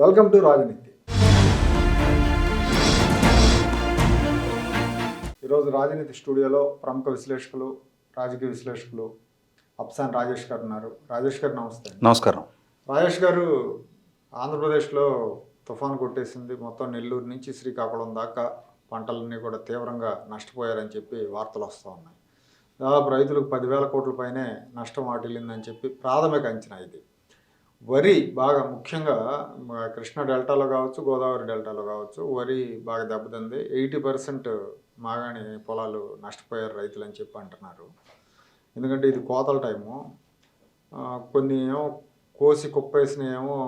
Welcome to రాజనీతి. ఈరోజు రాజనీతి స్టూడియోలో ప్రముఖ విశ్లేషకులు రాజకీయ విశ్లేషకులు అప్సాన్ రాజేష్ గారు ఉన్నారు. రాజేష్ గారు నమస్తే. నమస్కారం. రాజేష్ గారు ఆంధ్రప్రదేశ్లో తుఫాన్ కొట్టేసింది. మొత్తం నెల్లూరు నుంచి శ్రీకాకుళం దాకా పంటలన్నీ కూడా తీవ్రంగా నష్టపోయారని చెప్పి వార్తలు వస్తూ ఉన్నాయి. దాదాపు రైతులకు పదివేల కోట్ల పైనే నష్టం వాటిల్లిందని చెప్పి ప్రాథమిక అంచనా ఇది. వరి బాగా ముఖ్యంగా కృష్ణా డెల్టాలో కావచ్చు గోదావరి డెల్టాలో కావచ్చు వరి బాగా దెబ్బతింది. ఎయిటీ పర్సెంట్ మాగాణి పొలాలు నష్టపోయారు రైతులు అని చెప్పి అంటున్నారు. ఎందుకంటే ఇది కోతల టైము. కొన్ని ఏమో కోసి కుప్పేసినవి ఏమో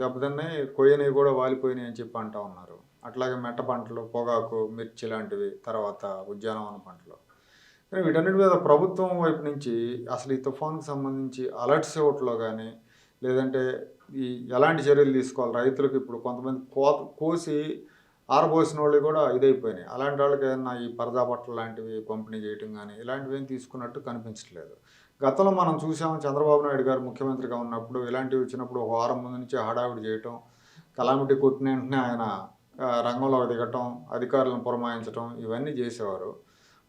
దెబ్బతిన్నాయి కొయ్యనివి కూడా వాలిపోయినాయి అని చెప్పి అంటూ ఉన్నారు. అట్లాగే మెట్ట పంటలు పొగాకు మిర్చి లాంటివి తర్వాత ఉద్యానవన పంటలు. కానీ వీటన్నిటి మీద ప్రభుత్వం వైపు నుంచి అసలు ఈ తుఫాన్కి సంబంధించి అలర్ట్స్ ఇవ్వట్లో కానీ లేదంటే ఈ ఎలాంటి చర్యలు తీసుకోవాలి? రైతులకు ఇప్పుడు కొంతమంది కోత కోసి ఆరబోసిన వాళ్ళు కూడా ఇదైపోయినాయి. అలాంటి వాళ్ళకి ఏదైనా ఈ పరదా బట్టలు లాంటివి పంపిణీ చేయటం కానీ ఇలాంటివి ఏం తీసుకున్నట్టు కనిపించట్లేదు. గతంలో మనం చూసాము చంద్రబాబు నాయుడు గారు ముఖ్యమంత్రిగా ఉన్నప్పుడు ఇలాంటివి వచ్చినప్పుడు ఒక వారం ముందు నుంచి హడావిడి చేయటం కలామిటీ కొట్టిన వెంటనే ఆయన రంగంలో దిగటం అధికారులను పురమాయించడం ఇవన్నీ చేసేవారు.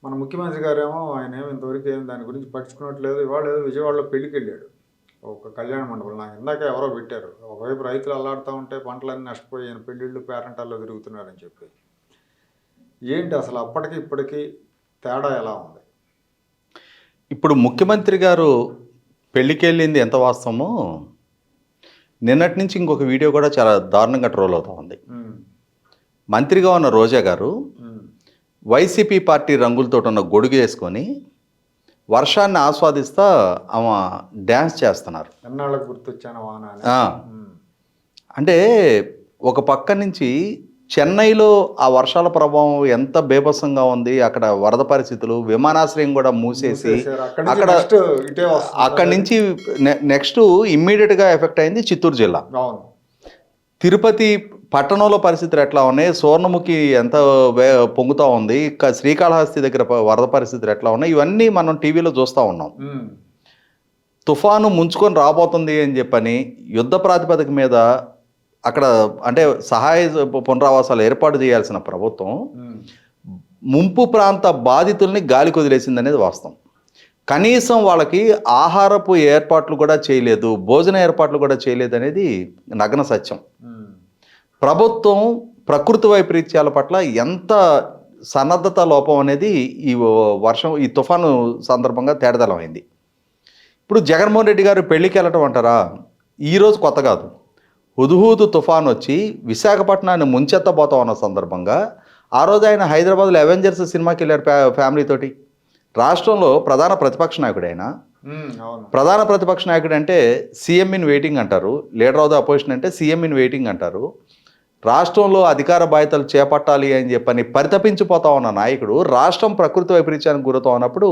మన ముఖ్యమంత్రి గారేమో ఆయన ఏమి ఇంతవరకు ఏం దాని గురించి పట్టించుకున్నట్లేదు ఇవాళ ఏదో విజయవాడలో పెళ్ళికి వెళ్ళాడు ఒక కళ్యాణ మండపం. నాకు ఇందాక ఎవరో పెట్టారు. ఒకవైపు రైతులు అల్లాడుతూ ఉంటే పంటలన్నీ నష్టపోయి ఆయన పెళ్ళిళ్ళు పేరెంటాల్లో తిరుగుతున్నారని చెప్పి. ఏంటి అసలు అప్పటికి ఇప్పటికి తేడా ఎలా ఉంది? ఇప్పుడు ముఖ్యమంత్రి గారు పెళ్ళికి వెళ్ళింది ఎంత వాస్తవమో నిన్నటి నుంచి ఇంకొక వీడియో కూడా చాలా దారుణంగా ట్రోల్ అవుతా ఉంది. మంత్రిగా ఉన్న రోజా గారు వైసీపీ పార్టీ రంగులతో ఉన్న గొడుగు వేసుకొని వర్షాన్ని ఆస్వాదిస్తా ఆమె డ్యాన్స్ చేస్తున్నారు. ఎన్నాళ్ళకు గుర్తొచ్చాను అంటే ఒక పక్క నుంచి చెన్నైలో ఆ వర్షాల ప్రభావం ఎంత బేభత్సంగా ఉంది అక్కడ వరద పరిస్థితులు విమానాశ్రయం కూడా మూసేసి. అక్కడి నుంచి అక్కడ నుంచి నెక్స్ట్ ఇమ్మీడియట్గా ఎఫెక్ట్ అయింది చిత్తూరు జిల్లా. తిరుపతి పట్టణంలో పరిస్థితులు ఎట్లా ఉన్నాయి? సోర్ణముఖి ఎంత వే- పొంగుతా ఉంది? శ్రీకాళహస్తి దగ్గర వరద పరిస్థితులు ఎట్లా ఉన్నాయి? ఇవన్నీ మనం టీవీలో చూస్తూ ఉన్నాం. తుఫాను ముంచుకొని రాబోతుంది అని చెప్పని యుద్ధ ప్రాతిపదిక మీద అక్కడ అంటే సహాయ పునరావాసాలు ఏర్పాటు చేయాల్సిన ప్రభుత్వం ముంపు ప్రాంత బాధితుల్ని గాలికి వదిలేసింది అనేది వాస్తవం. కనీసం వాళ్ళకి ఆహారపు ఏర్పాట్లు కూడా చేయలేదు భోజన ఏర్పాట్లు కూడా చేయలేదు అనేది నగ్న సత్యం. ప్రభుత్వం ప్రకృతి వైపరీత్యాల పట్ల ఎంత సన్నద్ధత లోపం అనేది ఈ వర్షం ఈ తుఫాను సందర్భంగా తేడదలమైంది. ఇప్పుడు జగన్మోహన్ రెడ్డి గారు పెళ్ళికి వెళ్ళటం అంటారా? ఈరోజు కొత్త కాదు. హుదుహుదు తుఫాన్ వచ్చి విశాఖపట్నాన్ని ముంచెత్తబోతా ఉన్న సందర్భంగా ఆ రోజు ఆయన హైదరాబాద్లో అవెంజర్స్ సినిమాకి వెళ్ళారు ఫ్యా ఫ్యామిలీతోటి రాష్ట్రంలో ప్రధాన ప్రతిపక్ష నాయకుడు ఆయన. ప్రధాన ప్రతిపక్ష నాయకుడు అంటే సీఎం ఇన్ వెయిటింగ్ అంటారు. లీడర్ ఆఫ్ ద అపోజిషన్ అంటే సీఎం ఇన్ వెయిటింగ్ అంటారు. రాష్ట్రంలో అధికార బాధ్యతలు చేపట్టాలి అని చెప్పని పరితపించిపోతా ఉన్న నాయకుడు రాష్ట్రం ప్రకృతి వైపరీత్యానికి గురవుతా ఉన్నప్పుడు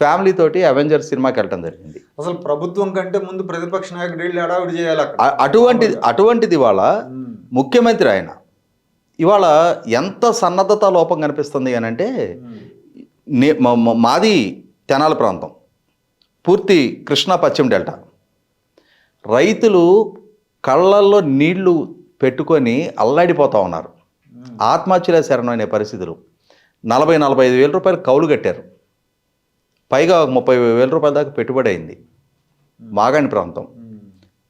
ఫ్యామిలీ తోటి అవెంజర్స్ సినిమాకి వెళ్ళటం జరిగింది. అసలు ప్రభుత్వం కంటే ముందు ప్రతిపక్ష నాయకుడు వెళ్ళి హడావిడి చేయాలి అ- అటువంటిది అటువంటిది ఇవాళ ముఖ్యమంత్రి ఆయన ఇవాళ ఎంత సన్నద్ధత లోపం కనిపిస్తుంది అని అంటే మాది తెనాల ప్రాంతం పూర్తి కృష్ణా పశ్చిమ డెల్టా. రైతులు కళ్ళల్లో నీళ్ళు పెట్టుకొని అల్లాడిపోతూ ఉన్నారు. ఆత్మహత్యలే శరణం అనే పరిస్థితులు. నలభై నలభై ఐదు వేల రూపాయలు కౌలు కట్టారు. పైగా ఒక ముప్పై వేల రూపాయల దాకా పెట్టుబడి అయింది. మాగాణి ప్రాంతం.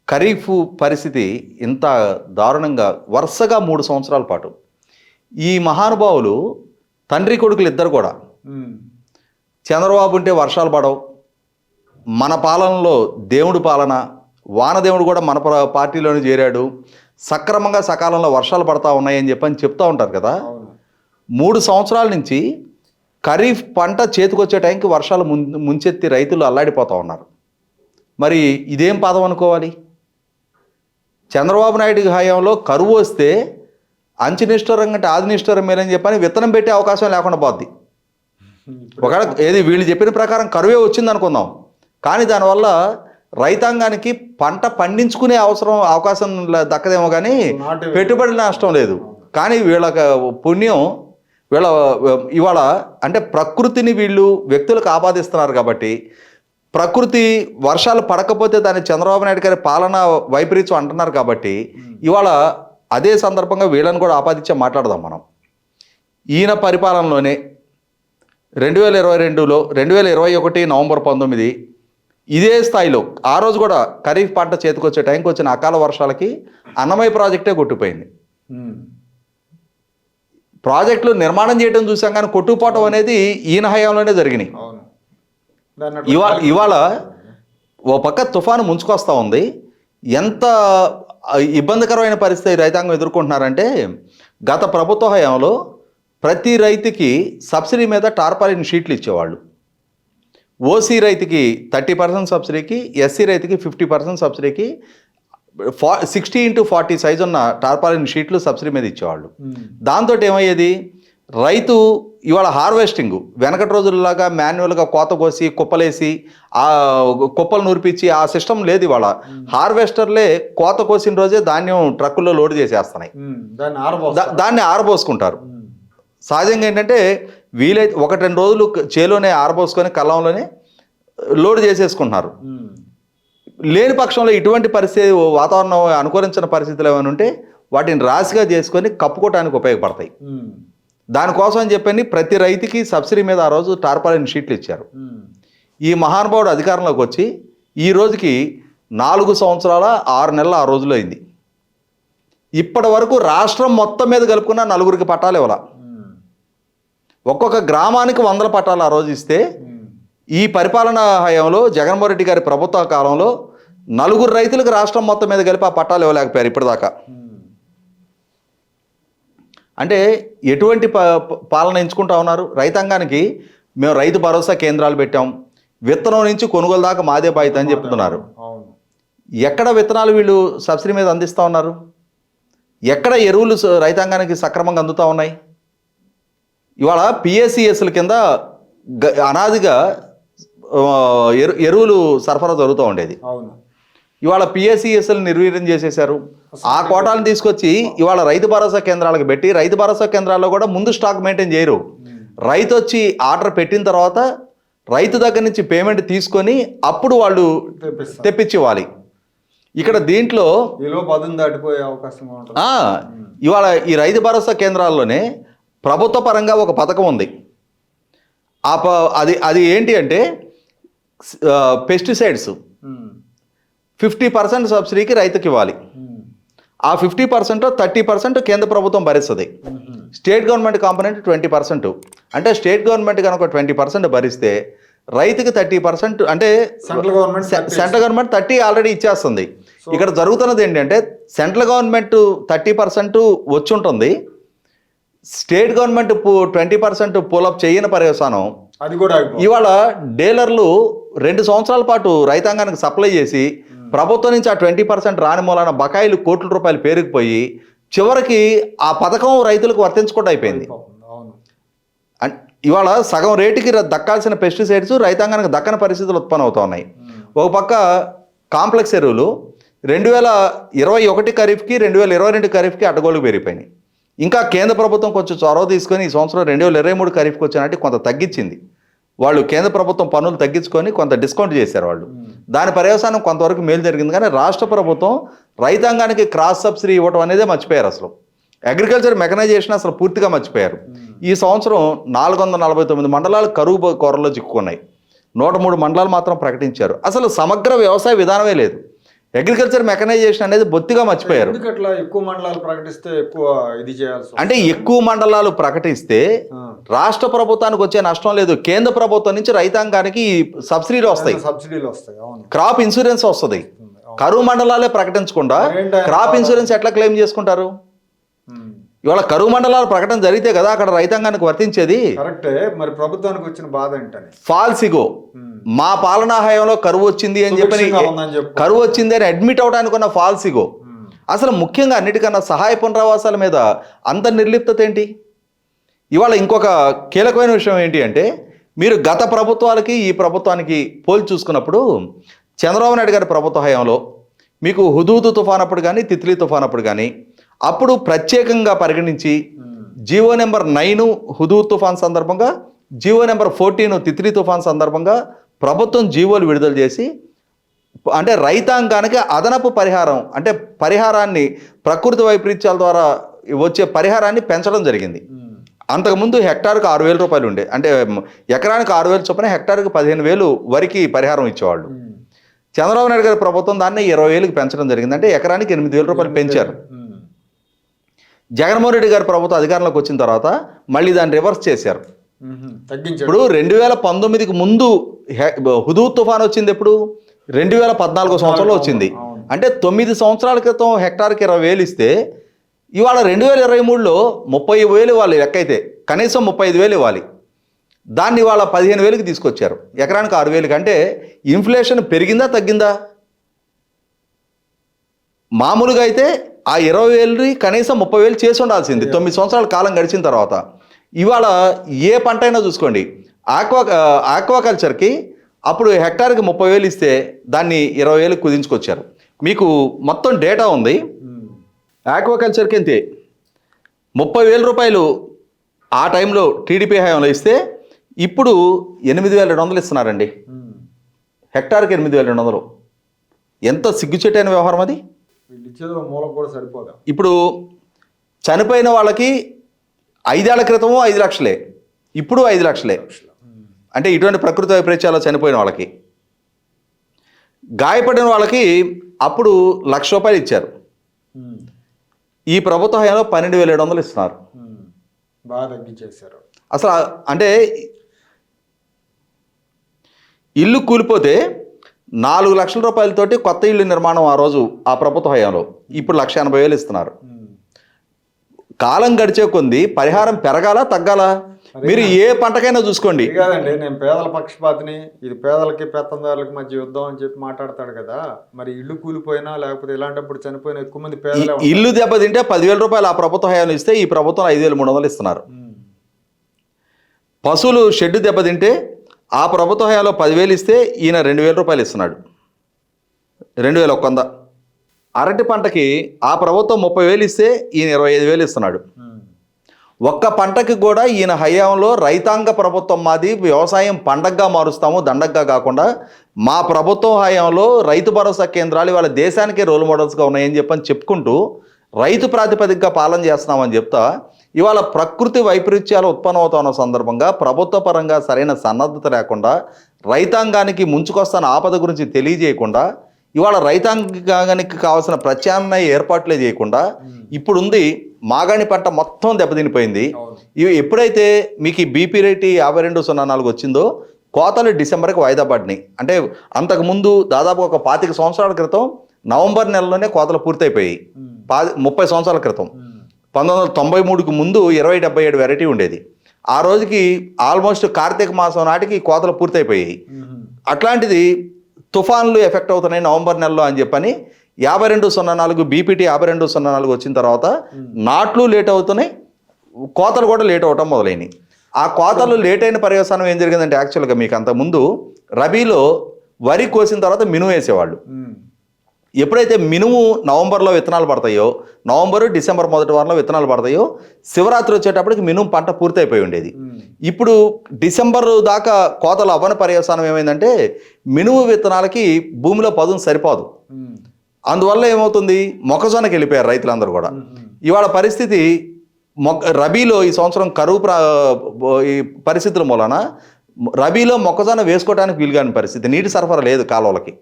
ఖరీఫ్ పరిస్థితి ఇంత దారుణంగా వరుసగా మూడు సంవత్సరాల పాటు. ఈ మహానుభావులు తండ్రి కొడుకులు ఇద్దరు కూడా. చంద్రబాబు ఉంటే వర్షాలు పడవు. మన పాలనలో దేవుడు పాలన వానదేవుడు కూడా మన ప్ర- పార్టీలోనే చేరాడు. సక్రమంగా సకాలంలో వర్షాలు పడతా ఉన్నాయని చెప్పని చెప్తా ఉంటారు కదా. మూడు సంవత్సరాల నుంచి ఖరీఫ్ పంట చేతికొచ్చే టైంకి వర్షాలు ముంచెత్తి రైతులు అల్లాడిపోతూ ఉన్నారు. మరి ఇదేం పదం అనుకోవాలి? చంద్రబాబు నాయుడు హయాంలో కరువు వస్తే అంచనిష్టరం కంటే ఆదినిష్టరం మేలని చెప్పని విత్తనం పెట్టే అవకాశం లేకుండా పోద్ది. ఒకవేళ ఏది వీళ్ళు చెప్పిన ప్రకారం కరువే వచ్చింది అనుకుందాం కానీ దానివల్ల రైతాంగానికి పంట పండించుకునే అవసరం అవకాశం దక్కదేమో కానీ పెట్టుబడి నష్టం లేదు. కానీ వీళ్ళకి పుణ్యం వీళ్ళ ఇవాళ అంటే ప్రకృతిని వీళ్ళు వ్యక్తులకు ఆపాదిస్తున్నారు కాబట్టి ప్రకృతి వర్షాలు పడకపోతే దాన్ని చంద్రబాబు నాయుడు గారి పాలన వైపరీత్యం అంటున్నారు కాబట్టి ఇవాళ అదే సందర్భంగా వీళ్ళని కూడా ఆపాదించే మాట్లాడదాం మనం. ఈయన పరిపాలనలోనే రెండు వేల ఇరవై రెండులో రెండు వేల ఇరవై ఒకటి నవంబర్ పంతొమ్మిది ఇదే స్థాయిలో ఆ రోజు కూడా ఖరీఫ్ పంట చేతికొచ్చే టైంకి వచ్చిన అకాల వర్షాలకి అన్నమయ్య ప్రాజెక్టే కొట్టిపోయింది. ప్రాజెక్టులు నిర్మాణం చేయడం చూసాం కానీ కొట్టుకుపోవటం అనేది ఈయన హయాంలోనే జరిగినాయి. ఇవాళ ఇవాళ ఓ పక్క తుఫాను ముంచుకొస్తా ఉంది. ఎంత ఇబ్బందికరమైన పరిస్థితి రైతాంగం ఎదుర్కొంటున్నారంటే గత ప్రభుత్వ హయాంలో ప్రతి రైతుకి సబ్సిడీ మీద టార్పాలిన్ షీట్లు ఇచ్చేవాళ్ళు. ఓసీ రైతుకి థర్టీ పర్సెంట్ సబ్సిడీకి ఎస్సీ రైతుకి ఫిఫ్టీ పర్సెంట్ సబ్సిడీకి ఫా సిక్స్టీ ఇంటూ ఫార్టీ సైజ్ ఉన్న టార్పాలిన్ షీట్లు సబ్సిడీ మీద ఇచ్చేవాళ్ళు. దాంతో ఏమయ్యేది? రైతు ఇవాళ హార్వెస్టింగ్ వెనకటి రోజుల్లాగా మాన్యువల్గా కోత కోసి కుప్పలేసి ఆ కుప్పలు నూర్పిచ్చి ఆ సిస్టమ్ లేదు ఇవాళ. హార్వెస్టర్లే కోత కోసిన రోజే ధాన్యం ట్రక్కుల్లో లోడ్ చేసేస్తున్నాయి. దాన్ని ఆరబోసుకుంటారు. సహజంగా ఏంటంటే వీలైతే ఒకటి రెండు రోజులు చేలోనే ఆరబోసుకొని కళ్ళంలోనే లోడ్ చేసేసుకుంటున్నారు. లేని పక్షంలో ఇటువంటి పరిస్థితి వాతావరణం అనుకూలించిన పరిస్థితులు ఏమైనా ఉంటే వాటిని రాశిగా చేసుకొని కప్పుకోవడానికి ఉపయోగపడతాయి. దానికోసం అని చెప్పని ప్రతి రైతుకి సబ్సిడీ మీద ఆ రోజు టార్పాలిన్ షీట్లు ఇచ్చారు. ఈ మహానుభావుడు అధికారంలోకి వచ్చి ఈ రోజుకి నాలుగు సంవత్సరాల ఆరు నెలల ఆ రోజులు అయింది. ఇప్పటి వరకు రాష్ట్రం మొత్తం మీద కలుపుకున్న నలుగురికి పట్టాలు ఇవ్వాల. ఒక్కొక్క గ్రామానికి వందల పట్టాలు ఆ రోజు ఇస్తే ఈ పరిపాలనా హయాంలో జగన్మోహన్ రెడ్డి గారి ప్రభుత్వ కాలంలో నలుగురు రైతులకు రాష్ట్రం మొత్తం మీద కలిపి ఆ పట్టాలు ఇవ్వలేకపోయారు ఇప్పటిదాకా. అంటే ఎటువంటి పాలన ఎంచుకుంటా ఉన్నారు? రైతాంగానికి మేము రైతు భరోసా కేంద్రాలు పెట్టాం. విత్తనం నుంచి కొనుగోలు దాకా మాదే బాధ్యత అని చెప్తున్నారు. ఎక్కడ విత్తనాలు వీళ్ళు సబ్సిడీ మీద అందిస్తూ ఉన్నారు? ఎక్కడ ఎరువులు రైతాంగానికి సక్రమంగా అందుతూ ఉన్నాయి? ఇవాళ పిఎస్సిఎస్ల కింద గ- అనాదిగా ఎరువులు సరఫరా జరుగుతూ ఉండేది. ఇవాళ పిఎస్సిఎస్ఎల్ నిర్వీర్యం చేసేశారు. ఆ కోటాలను తీసుకొచ్చి ఇవాళ రైతు భరోసా కేంద్రాలకు పెట్టి రైతు భరోసా కేంద్రాల్లో కూడా ముందు స్టాక్ మెయింటైన్ చేయరు. రైతు వచ్చి ఆర్డర్ పెట్టిన తర్వాత రైతు దగ్గర నుంచి పేమెంట్ తీసుకొని అప్పుడు వాళ్ళు తెప్పిస్తాం తెప్పించి ఇవ్వాలి ఇక్కడ దీంట్లో దాటిపోయే అవకాశం ఇవాళ ఈ రైతు భరోసా కేంద్రాల్లోనే ప్రభుత్వ పరంగా ఒక పథకం ఉంది. ఆ ప అది అది ఏంటి అంటే పెస్టిసైడ్స్. ఫిఫ్టీ పర్సెంట్ సబ్సిడీకి రైతుకి ఇవ్వాలి. ఆ ఫిఫ్టీ పర్సెంట్ థర్టీ పర్సెంట్ కేంద్ర ప్రభుత్వం భరిస్తుంది. State government component twenty percent. అంటే స్టేట్ గవర్నమెంట్ కనుక ట్వంటీ పర్సెంట్ భరిస్తే రైతుకి థర్టీ పర్సెంట్ అంటే central government central government thirty already ఇచ్చేస్తుంది. ఇక్కడ జరుగుతున్నది ఏంటంటే సెంట్రల్ గవర్నమెంట్ థర్టీ పర్సెంట్ వచ్చి ఉంటుంది state government twenty percent pull up చేయని పర్యవసానం. అది కూడా ఇవాళ డీలర్లు రెండు సంవత్సరాల పాటు రైతాంగానికి సప్లై చేసి ప్రభుత్వం నుంచి ఆ ట్వంటీ పర్సెంట్ రాని మూలాన బకాయిలు కోట్ల రూపాయలు పేరుకుపోయి చివరికి ఆ పథకం రైతులకు వర్తించకుండా అయిపోయింది. ఇవాళ సగం రేటుకి దక్కాల్సిన పెస్టిసైడ్స్ రైతాంగానికి దక్కని పరిస్థితులు ఉత్పन्न అవుతా ఉన్నాయి ఒక పక్క కాంప్లెక్స్ ఎరువులు రెండు వేల ఇరవై ఒకటి ఖరీఫ్కి రెండు వేల ఇరవై రెండు ఖరీఫ్కి అడ్డగోలుకు పెరిగిపోయినాయి ఇంకా కేంద్ర ప్రభుత్వం కొంచెం చొరవ తీసుకొని ఈ సంవత్సరం రెండు వేల ఇరవై మూడు ఖరీఫ్కి వచ్చినట్టు కొంత తగ్గించింది. వాళ్ళు కేంద్ర ప్రభుత్వం పన్నులు తగ్గించుకొని కొంత డిస్కౌంట్ చేశారు వాళ్ళు. దాని పర్యవసానం కొంతవరకు మేలు జరిగింది కానీ రాష్ట్ర ప్రభుత్వం రైతాంగానికి క్రాస్ సబ్సిడీ ఇవ్వడం అనేదే మర్చిపోయారు అసలు. అగ్రికల్చర్ మెకనైజేషన్ అసలు పూర్తిగా మర్చిపోయారు. ఈ సంవత్సరం నాలుగు వందల నలభై తొమ్మిది మండలాలు కరువు బ- కోరలో చిక్కుకున్నాయి. నూట మూడు మండలాలు మాత్రం ప్రకటించారు. అసలు సమగ్ర వ్యవసాయ విధానమే లేదు. అగ్రికల్చర్ మెకనైజేషన్ అనేది బొత్తిగా మర్చిపోయారు. అట్లా ఎక్కువ మండలాలు ప్రకటిస్తే ఎక్కువ ఇది చేయాల్సి అంటే ఎక్కువ మండలాలు ప్రకటిస్తే రాష్ట్ర ప్రభుత్వానికి వచ్చే నష్టం లేదు. కేంద్ర ప్రభుత్వం నుంచి రైతాంగానికి సబ్సిడీలు వస్తాయి. సబ్సిడీలు వస్తాయి క్రాప్ ఇన్సూరెన్స్ వస్తుంది. కరువు మండలాలే ప్రకటించకుండా క్రాప్? ఇన్సూరెన్స్ ఎట్లా క్లెయిమ్ చేసుకుంటారు. ఇవాళ కరువు మండలాల ప్రకటన జరిగితే కదా అక్కడ రైతాంగానికి వర్తించేది కరెక్టే మరి ప్రభుత్వానికి వచ్చిన బాధ ఏంటని ఫాల్స్ ఇగో ఉమ్. మా పాలనా హయాంలో కరువు వచ్చింది అని చెప్పని. కరువు వచ్చింది అని అడ్మిట్ అవడానికి ఉన్న ఫాల్స్ ఇగో ఉమ్. అసలు ముఖ్యంగా అన్నిటికన్నా సహాయ పునరావాసాల మీద అంత నిర్లిప్తత ఏంటి ఇవాళ ఇంకొక కీలకమైన విషయం ఏంటి అంటే మీరు గత ప్రభుత్వాలకి ఈ ప్రభుత్వానికి పోల్చి చూసుకున్నప్పుడు చంద్రబాబు నాయుడు గారి ప్రభుత్వ హయాంలో మీకు హుదూదు తుఫాన్ అప్పుడు కానీ తిత్లీ తుఫాన్ అప్పుడు కానీ అప్పుడు ప్రత్యేకంగా పరిగణించి. జియో నెంబర్ నైన్ హుదూ తుఫాన్ సందర్భంగా జియో నెంబర్ ఫోర్టీన్ తిత్లీ తుఫాన్ సందర్భంగా ప్రభుత్వం జీవోలు విడుదల చేసి అంటే రైతాంగానికి అదనపు పరిహారం అంటే పరిహారాన్ని ప్రకృతి వైపరీత్యాల ద్వారా వచ్చే పరిహారాన్ని పెంచడం జరిగింది. అంతకుముందు హెక్టార్కి ఆరు వేల రూపాయలు ఉండే అంటే ఎకరానికి ఆరు వేలు చొప్పున హెక్టార్కి పదిహేను వేలు వరికి పరిహారం ఇచ్చేవాళ్ళు. చంద్రబాబు నాయుడు గారి ప్రభుత్వం దాన్ని ఇరవై వేలకు పెంచడం జరిగింది అంటే ఎకరానికి ఎనిమిది వేల రూపాయలు పెంచారు. జగన్మోహన్ రెడ్డి గారి ప్రభుత్వం అధికారంలోకి వచ్చిన తర్వాత మళ్ళీ దాన్ని రివర్స్ చేశారు. ఇప్పుడు రెండు వేల పంతొమ్మిదికి ముందు హె- హుదూ తుఫాన్ వచ్చింది ఎప్పుడు? రెండు వేల పద్నాలుగో సంవత్సరంలో వచ్చింది. అంటే తొమ్మిది సంవత్సరాల క్రితం హెక్టార్కి ఇరవై వేలు ఇస్తే ఇవాళ రెండు వేల ఇరవై మూడులో ముప్పై వేలు ఇవ్వాలి లెక్క అయితే కనీసం ముప్పై ఐదు వేలు ఇవ్వాలి. దాన్ని ఇవాళ పదిహేను వేలకు తీసుకొచ్చారు. ఎకరానికి ఆరు వేలకి అంటే ఇన్ఫ్లేషన్ పెరిగిందా తగ్గిందా? మామూలుగా అయితే ఆ ఇరవై వేలు కనీసం ముప్పై వేలు చేసి ఉండాల్సింది. తొమ్మిది సంవత్సరాల కాలం గడిచిన తర్వాత. ఇవాళ ఏ పంట అయినా చూసుకోండి. ఆక్వా ఆక్వాకల్చర్కి అప్పుడు హెక్టార్కి ముప్పై వేలు ఇస్తే దాన్ని ఇరవై వేలకు కుదించుకొచ్చారు. మీకు మొత్తం డేటా ఉంది. ఉమ్. ఆక్వాకల్చర్కి అంతే. ముప్పై వేల రూపాయలు ఆ టైంలో టీడీపీ హయాంలో ఇస్తే ఇప్పుడు ఎనిమిది వేల రెండు వందలు ఇస్తున్నారండి. ఉమ్. హెక్టార్కి ఎనిమిది వేల రెండు వందలు. ఎంత సిగ్గుచెట్టైన వ్యవహారం అది? ఇచ్చేది మూలకు కూడా సరిపోదా? ఇప్పుడు చనిపోయిన వాళ్ళకి ఐదేళ్ళ క్రితము ఐదు లక్షలే. ఇప్పుడు ఐదు లక్షలే. అంటే ఇటువంటి ప్రకృతి వైపరీత్యాల్లో చనిపోయిన వాళ్ళకి. గాయపడిన వాళ్ళకి అప్పుడు లక్ష రూపాయలు ఇచ్చారు. ఈ ప్రభుత్వ హయాంలో పన్నెండు వేల ఏడు వందలు ఇస్తున్నారు. ఉమ్. బాగా తగ్గించేశారు. అసలు అంటే ఇల్లు కూలిపోతే నాలుగు లక్షల రూపాయలతోటి కొత్త ఇల్లు నిర్మాణం ఆ రోజు ఆ ప్రభుత్వ హయాంలో. ఇప్పుడు లక్ష ఎనభై వేలు ఇస్తున్నారు. కాలం గడిచే కొంది పరిహారం పెరగాల తగ్గాల? మీరు ఏ పంటకైనా చూసుకోండి. కాదండి నేను పేదల పక్షపాతిని ఇది పేదలకి పెత్తందారులకి మధ్య యుద్ధం అని చెప్పి మాట్లాడతాడు కదా. మరి ఇల్లు కూలిపోయినా లేకపోతే ఇలాంటప్పుడు చనిపోయిన ఎక్కువ మంది పేదలే. ఇల్లు దెబ్బతింటే పదివేల రూపాయలు ఆ ప్రభుత్వ హయాంలో ఇస్తే ఈ ప్రభుత్వం ఐదు వేల మూడు వందలు ఇస్తున్నారు. పశువులు షెడ్డు దెబ్బతింటే ఆ ప్రభుత్వ హయాంలో పదివేలు ఇస్తే ఈయన రెండు వేల రూపాయలు ఇస్తున్నాడు. రెండు వేల ఒక్క వంద. అరటి పంటకి ఆ ప్రభుత్వం ముప్పై వేలు ఇస్తే ఈయన ఇరవై ఐదు వేలు ఇస్తున్నాడు. ఒక్క పంటకి కూడా ఈయన హయాంలో రైతాంగ ప్రభుత్వం మాది వ్యవసాయం పండగగా మారుస్తాము దండగగా కాకుండా మా ప్రభుత్వం హయాంలో రైతు భరోసా కేంద్రాలు ఇవాళ దేశానికే రోల్ మోడల్స్గా ఉన్నాయని చెప్పని చెప్పుకుంటూ రైతు ప్రాతిపదికగా పాలన చేస్తున్నామని చెప్తా ఇవాళ ప్రకృతి వైపరీత్యాలు ఉత్పన్నమవుతున్న సందర్భంగా ప్రభుత్వ పరంగా సరైన సన్నద్ధత లేకుండా రైతాంగానికి ముంచుకొస్తున్న ఆపద గురించి తెలియజేయకుండా ఇవాళ రైతాంగానికి కావాల్సిన ప్రత్యామ్నాయ ఏర్పాట్లే చేయకుండా ఇప్పుడుంది మాగాణి పంట మొత్తం దెబ్బతినిపోయింది. ఇవి ఎప్పుడైతే మీకు ఈ బీపీ రేటు యాభై రెండు సున్నా నాలుగు వచ్చిందో కోతలు డిసెంబర్కి వాయిదా పడినాయి అంటే అంతకుముందు దాదాపు ఒక పాతిక సంవత్సరాల క్రితం నవంబర్ నెలలోనే కోతలు పూర్తయిపోయాయి. పా ముప్పై సంవత్సరాల క్రితం. పంతొమ్మిది వందల తొంభై మూడుకి ముందు ఇరవై డెబ్బై ఏడు వెరైటీ ఉండేది. ఆ రోజుకి ఆల్మోస్ట్ కార్తీక మాసం నాటికి కోతలు పూర్తయిపోయాయి. అట్లాంటిది తుఫాన్లు ఎఫెక్ట్ అవుతున్నాయి నవంబర్ నెలలో అని చెప్పని యాభై రెండు సున్నా నాలుగు బీపీటీ యాభై రెండు సున్నా నాలుగు వచ్చిన తర్వాత నాట్లు లేట్ అవుతున్నాయి కోతలు కూడా లేట్ అవటం మొదలైనవి ఆ కోతలు లేట్ అయిన పర్యవసానం ఏం జరిగిందంటే యాక్చువల్గా మీకు అంతకుముందు రబీలో వరి కోసిన తర్వాత మినుము వేసేవాళ్ళు. ఉమ్. ఎప్పుడైతే మినుము నవంబర్లో విత్తనాలు పడతాయో నవంబరు డిసెంబర్ మొదటి వారంలో విత్తనాలు పడతాయో శివరాత్రి వచ్చేటప్పటికి మినుము పంట పూర్తయిపోయి ఉండేది. ఇప్పుడు డిసెంబర్ దాకా కోతలు అవ్వని పర్యవసానం ఏమైందంటే మినుము విత్తనాలకి భూమిలో పదును సరిపోదు. అందువల్ల ఏమవుతుంది మొక్కజొన్నకి వెళ్ళిపోయారు రైతులందరూ కూడా. ఇవాళ పరిస్థితి మొక్క రబీలో ఈ సంవత్సరం కరువు ప్రా ఈ పరిస్థితుల మూలన రబీలో మొక్కజొన్న వేసుకోవడానికి వీలు కాని పరిస్థితి నీటి సరఫరా లేదు కాలువలకి.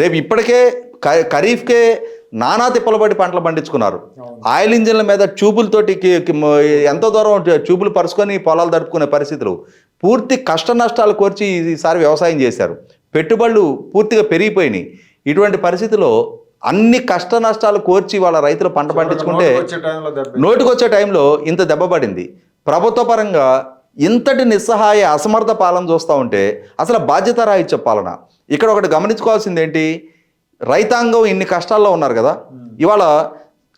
రేపు ఇప్పటికే ఖరీఫ్కే నానా తిప్పలబడి పంటలు పండించుకున్నారు. ఆయిల్ ఇంజిన్ల మీద మ- ఎంతో దూరం ట్యూబులు పరుచుకొని పొలాలు దడుపుకునే పరిస్థితులు. పూర్తి కష్ట నష్టాలు కోర్చి ఈసారి వ్యవసాయం చేశారు. పెట్టుబడులు పూర్తిగా పెరిగిపోయినాయి. ఇటువంటి పరిస్థితిలో అన్ని కష్ట నష్టాలు కోర్చి వాళ్ళ రైతులు పంట పండించుకుంటే నోటికి వచ్చే టైంలో ఇంత దెబ్బ పడింది. ప్రభుత్వ పరంగా ఇంతటి నిస్సహాయ అసమర్థ పాలన చూస్తూ ఉంటే అసలు బాధ్యత రాహిత్య పాలన. ఇక్కడ ఒకటి గమనించుకోవాల్సింది ఏంటి రైతాంగం ఇన్ని కష్టాల్లో ఉన్నారు కదా. ఇవాళ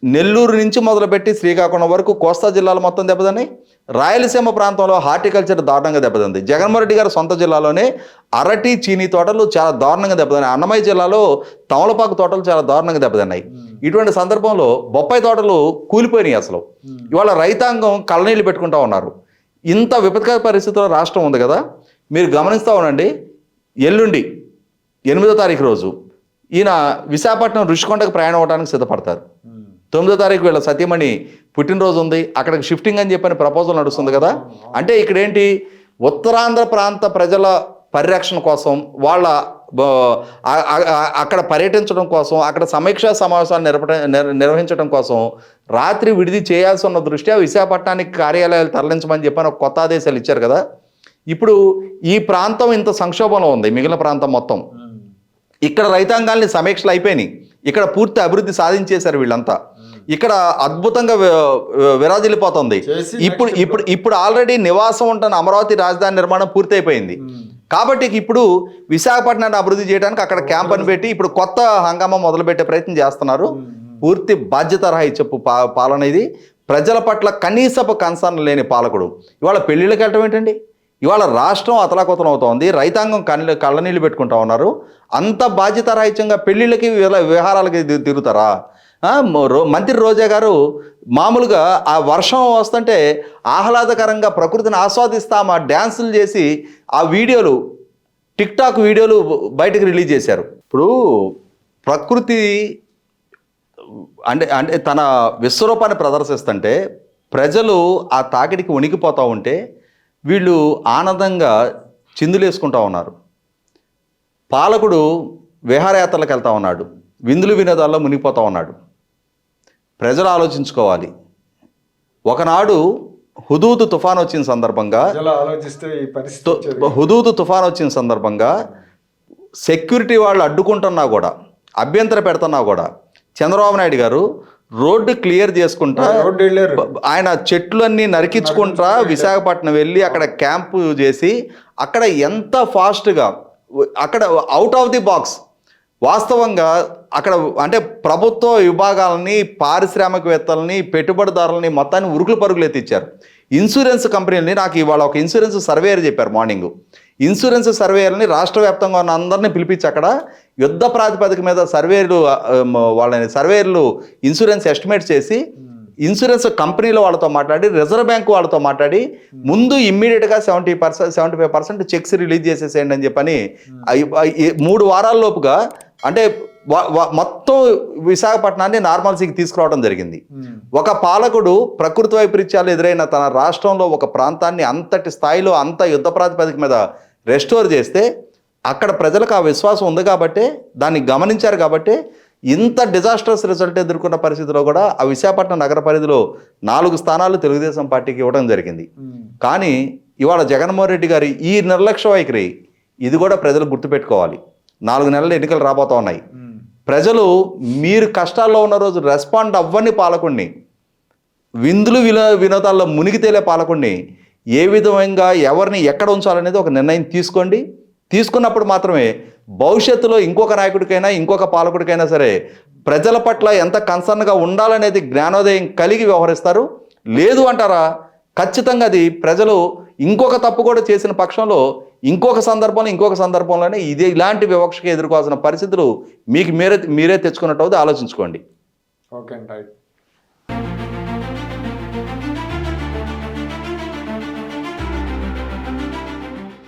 నెల్లూరు నుంచి మొదలుపెట్టి శ్రీకాకుళం వరకు కోస్తా జిల్లాలు మొత్తం దెబ్బతిన్నాయి. రాయలసీమ ప్రాంతంలో హార్టికల్చర్ దారుణంగా దెబ్బతింది. జగన్మోహన్ రెడ్డి గారి సొంత జిల్లాలోనే అరటి చీనీ తోటలు చాలా దారుణంగా దెబ్బతిన్నాయి. అన్నమయ్య జిల్లాలో తమలపాకు తోటలు చాలా దారుణంగా దెబ్బతిన్నాయి. ఇటువంటి సందర్భంలో బొప్పాయి తోటలు కూలిపోయినాయి అసలు. ఇవాళ రైతాంగం కళ్ళనీళ్ళు పెట్టుకుంటా ఉన్నారు. ఇంత విపత్కర పరిస్థితిలో రాష్ట్రం ఉంది కదా. మీరు గమనిస్తూ ఉండండి. ఎల్లుండి ఎనిమిదో తారీఖు రోజు ఈయన విశాఖపట్నం రుషికొండకు ప్రయాణం అవడానికి సిద్ధపడతారు. తొమ్మిదో తారీఖు వీళ్ళ సత్యమణి పుట్టినరోజు ఉంది. అక్కడికి షిఫ్టింగ్ అని చెప్పని ప్రపోజల్ నడుస్తుంది కదా. అంటే ఇక్కడ ఏంటి ఉత్తరాంధ్ర ప్రాంత ప్రజల పరిరక్షణ కోసం వాళ్ళ అక్కడ పర్యటించడం కోసం అక్కడ సమీక్షా సమావేశాలు నిరపట నిర్వహించడం కోసం రాత్రి విడిది చేయాల్సి ఉన్న దృష్ట్యా విశాఖపట్నానికి కార్యాలయాలు తరలించమని చెప్పని ఒక కొత్త ఆదేశాలు ఇచ్చారు కదా. ఇప్పుడు ఈ ప్రాంతం ఇంత సంక్షోభంలో ఉంది మిగిలిన ప్రాంతం మొత్తం. ఇక్కడ రైతాంగాల్ని సమీక్షలు అయిపోయినాయి. ఇక్కడ పూర్తి అభివృద్ధి సాధించేశారు వీళ్ళంతా. ఇక్కడ అద్భుతంగా విరాజిల్లిపోతుంది. ఇప్పుడు ఇప్పుడు ఇప్పుడు ఆల్రెడీ నివాసం ఉంటున్న అమరావతి రాజధాని నిర్మాణం పూర్తయిపోయింది. కాబట్టి ఇప్పుడు విశాఖపట్నాన్ని అభివృద్ధి చేయడానికి అక్కడ క్యాంప్ అని పెట్టి ఇప్పుడు కొత్త హంగామా మొదలుపెట్టే ప్రయత్నం చేస్తున్నారు. పూర్తి బాధ్యత చెప్పు పా పాలన ఇది. ప్రజల పట్ల కనీసపు కన్సర్న్ లేని పాలకుడు. ఇవాళ పెళ్ళిళ్ళకి వెళ్ళటం ఏంటండి? ఇవాళ రాష్ట్రం అతలాకుతలం అవుతోంది. రైతాంగం కళ్ళ కళ్ళనీళ్ళు పెట్టుకుంటా ఉన్నారు. అంత బాధ్యత రాహిత్యంగా పెళ్ళిళ్ళకి విల- విహారాలకి తిరుగుతారా? మంత్రి రోజా గారు మామూలుగా ఆ వర్షం వస్తుంటే ఆహ్లాదకరంగా ప్రకృతిని ఆస్వాదిస్తామా డ్యాన్సులు చేసి ఆ వీడియోలు టిక్ టాక్ వీడియోలు బయటకు రిలీజ్ చేశారు. ఇప్పుడు ప్రకృతి అంటే అంటే తన విశ్వరూపాన్ని ప్రదర్శిస్తుంటే ప్రజలు ఆ తాకిడికి వణికిపోతూ ఉంటే వీళ్ళు ఆనందంగా చిందులేసుకుంటా ఉన్నారు. పాలకుడు విహారయాత్రలకు వెళ్తా ఉన్నాడు. విందులు వినోదాల్లో మునిగిపోతూ ఉన్నాడు. ప్రజలు ఆలోచించుకోవాలి. ఒకనాడు హుదూదు తుఫాన్ వచ్చిన సందర్భంగా. హుదూదు తుఫాన్ వచ్చిన సందర్భంగా సెక్యూరిటీ వాళ్ళు అడ్డుకుంటున్నా కూడా అభ్యంతర పెడుతున్నా కూడా చంద్రబాబు నాయుడు గారు రోడ్డు క్లియర్ చేసుకుంటా. ఆయన చెట్లన్నీ నరికించుకుంటా విశాఖపట్నం వెళ్ళి అక్కడ క్యాంపు చేసి అక్కడ ఎంత ఫాస్ట్గా అక్కడ అవుట్ ఆఫ్ ది బాక్స్ వాస్తవంగా అక్కడ అంటే ప్రభుత్వ విభాగాలని పారిశ్రామికవేత్తలని పెట్టుబడిదారులని మొత్తాన్ని ఉరుకులు పరుగులు ఎత్తిచ్చారు ఇన్సూరెన్స్ కంపెనీలని నాకు ఇవాళ ఒక ఇన్సూరెన్స్ సర్వేయర్ చెప్పారు మార్నింగ్. ఇన్సూరెన్స్ సర్వేయర్ని రాష్ట్ర వ్యాప్తంగా ఉన్న అందరినీ పిలిపించి అక్కడ యుద్ధ ప్రాతిపదిక మీద మ, వాళ్ళని సర్వేయర్లు ఇన్సూరెన్స్ ఎస్టిమేట్ చేసి ఇన్సూరెన్స్ కంపెనీల వాళ్ళతో మాట్లాడి రిజర్వ్ బ్యాంక్ వాళ్ళతో మాట్లాడి ముందు ఇమ్మీడియట్గా seventy percent seventy five percent checks release చేసేసేయండి అని చెప్పని మూడు వారాల లోపుగా అంటే మొత్తం విశాఖపట్నాన్ని నార్మల్సీకి తీసుకురావడం జరిగింది. ఒక పాలకుడు ప్రకృతి వైపరీత్యాలు ఎదురైన తన రాష్ట్రంలో ఒక ప్రాంతాన్ని అంతటి స్థాయిలో అంత యుద్ధ ప్రాతిపదిక మీద రెస్టోర్ చేస్తే అక్కడ ప్రజలకు ఆ విశ్వాసం ఉంది కాబట్టి దాన్ని గమనించారు కాబట్టి ఇంత డిజాస్టర్స్ రిజల్ట్ ఎదుర్కొన్న పరిస్థితిలో కూడా ఆ విశాఖపట్నం నగర పరిధిలో నాలుగు స్థానాలు తెలుగుదేశం పార్టీకి ఇవ్వడం జరిగింది. కానీ ఇవాళ జగన్మోహన్ రెడ్డి గారి ఈ నిర్లక్ష్య వైఖరి ఇది కూడా ప్రజలు గుర్తుపెట్టుకోవాలి నాలుగు నెలలు ఎన్నికలు రాబోతా ఉన్నాయి. ప్రజలు మీరు కష్టాల్లో ఉన్న రోజు రెస్పాండ్ అవ్వని పాలకుడిని విందులు వినో వినోదాల్లో మునిగి తేలే పాలకుడిని ఏ విధంగా ఎవరిని ఎక్కడ ఉంచాలనేది ఒక నిర్ణయం తీసుకోండి తీసుకున్నప్పుడు మాత్రమే భవిష్యత్తులో ఇంకొక నాయకుడికైనా ఇంకొక పాలకుడికైనా సరే ప్రజల పట్ల ఎంత కన్సర్న్గా ఉండాలనేది జ్ఞానోదయం కలిగి వ్యవహరిస్తారు. లేదు అంటారా? ఖచ్చితంగా అది ప్రజలు ఇంకొక తప్పు కూడా చేసిన పక్షంలో ఇంకొక సందర్భంలో ఇంకొక సందర్భంలోనే ఇదే ఇలాంటి వివక్షకి ఎదుర్కోవాల్సిన పరిస్థితులు మీకు మీరే మీరే తెచ్చుకున్నట్టు ఆలోచించుకోండి. ఓకే అండి